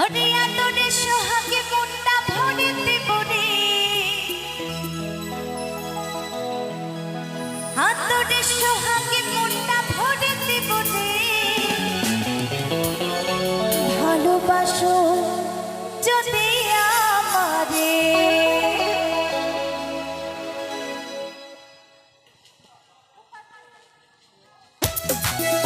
হরিয়া তোরে সোহাগে মনটা ভরে দেব রে হাতরে সোহাগে মনটা ভরে দেব রে ভালোবাসো যদি আমারে। সবাই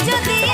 যদি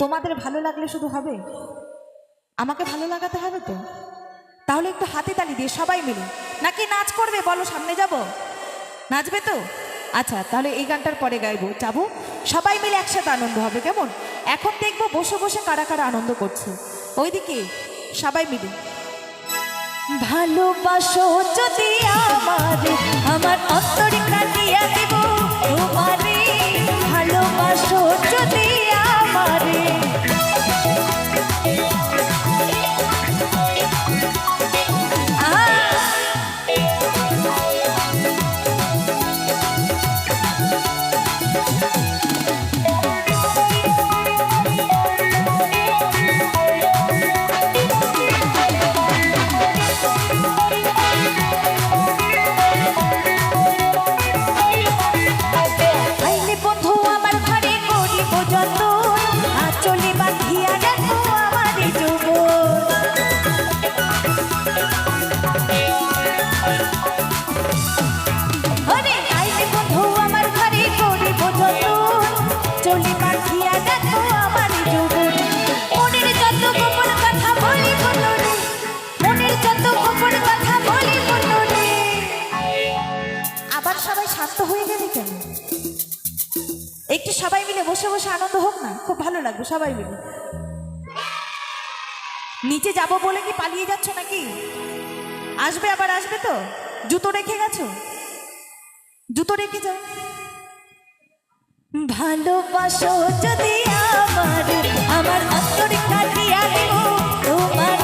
তোমাদের ভালো লাগলে শুধু হবে? আমাকে ভালো লাগাতে হবে তো? তাহলে একটু হাতে তালি দিয়ে সবাই মিলে। নাকি নাচ করবে? বলো, সামনে যাব? নাচবে তো? আচ্ছা তাহলে এই গানটার পরে গাইবো। যাব সবাই মিলে একসাথে আনন্দ হবে, কেমন? এখন দেখব বসে বসে কারা কারা আনন্দ করছে। ওইদিকে সবাই মিলে। ভালোবাসো যদি আমারে, আমার অন্তরে কাটিয়া দেব তোমারে। ভালোবাসো যদি আবার সবাই শান্ত হয়ে গেলে কেন? একটু সবাই মিলে বসে বসে আনন্দ হোক না, খুব ভালো লাগবে সবাই মিলে। নিচে যাব বলে কি পালিয়ে যাচ্ছ নাকি? আসবে আবার আসবে তো? জুতো রেখে গেছো? জুতো রেখে যাও। ভালোবাসো যদি আমার আমার অন্তরে কাটিয়া তোমারে